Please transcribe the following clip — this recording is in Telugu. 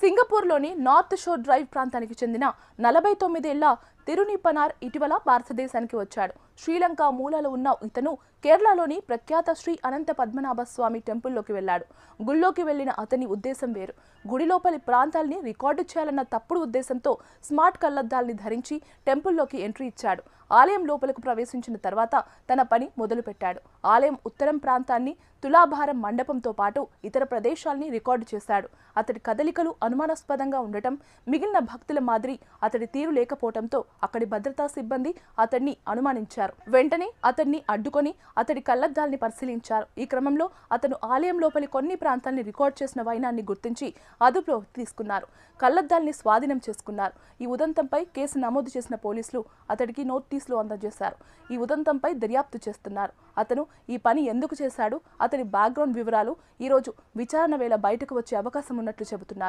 సింగపూర్లోని నార్త్ షోర్ డ్రైవ్ ప్రాంతానికి చెందిన నలభై తొమ్మిదేళ్ళ తిరునిపనార్ ఇటీవల భారతదేశానికి వచ్చాడు. శ్రీలంక మూలాలు ఉన్న ఇతను కేరళలోని ప్రఖ్యాత శ్రీ అనంత పద్మనాభ స్వామి టెంపుల్లోకి వెళ్ళాడు. గుళ్ళోకి వెళ్ళిన అతని ఉద్దేశం వేరు. గుడి లోపలి ప్రాంతాల్ని రికార్డు చేయాలన్న తప్పుడు ఉద్దేశంతో స్మార్ట్ కళ్ళద్దాల్ని ధరించి టెంపుల్లోకి ఎంట్రీ ఇచ్చాడు. ఆలయం లోపలకు ప్రవేశించిన తర్వాత తన పని మొదలుపెట్టాడు. ఆలయం ఉత్తరం ప్రాంతాన్ని తులాభారం మండపంతో పాటు ఇతర ప్రదేశాల్ని రికార్డు చేశాడు. అతడి కదలికలు అనుమానాస్పదంగా ఉండటం మిగిలిన భక్తుల మాదిరి అతడి తీరు లేకపోవడంతో అక్కడి భద్రతా సిబ్బంది అతన్ని అనుమానించారు. వెంటనే అతన్ని అడ్డుకొని అతడి కళ్ళద్దాల్ని పరిశీలించారు. ఈ క్రమంలో అతను ఆలయం లోపలి కొన్ని ప్రాంతాల్ని రికార్డ్ చేసిన వైనాన్ని గుర్తించి అదుపులో తీసుకున్నారు. కళ్ళద్దాల్ని స్వాధీనం చేసుకున్నారు. ఈ ఉదంతంపై కేసు నమోదు చేసిన పోలీసులు అతడికి పోలీసులు అందజేశారు. ఈ ఉదంతంపై దర్యాప్తు చేస్తున్నారు. అతను ఈ పని ఎందుకు చేశాడు? అతని బ్యాక్గ్రౌండ్ వివరాలు ఈరోజు విచారణ వేళ బయటకు వచ్చే అవకాశం ఉన్నట్లు చెబుతున్నారు.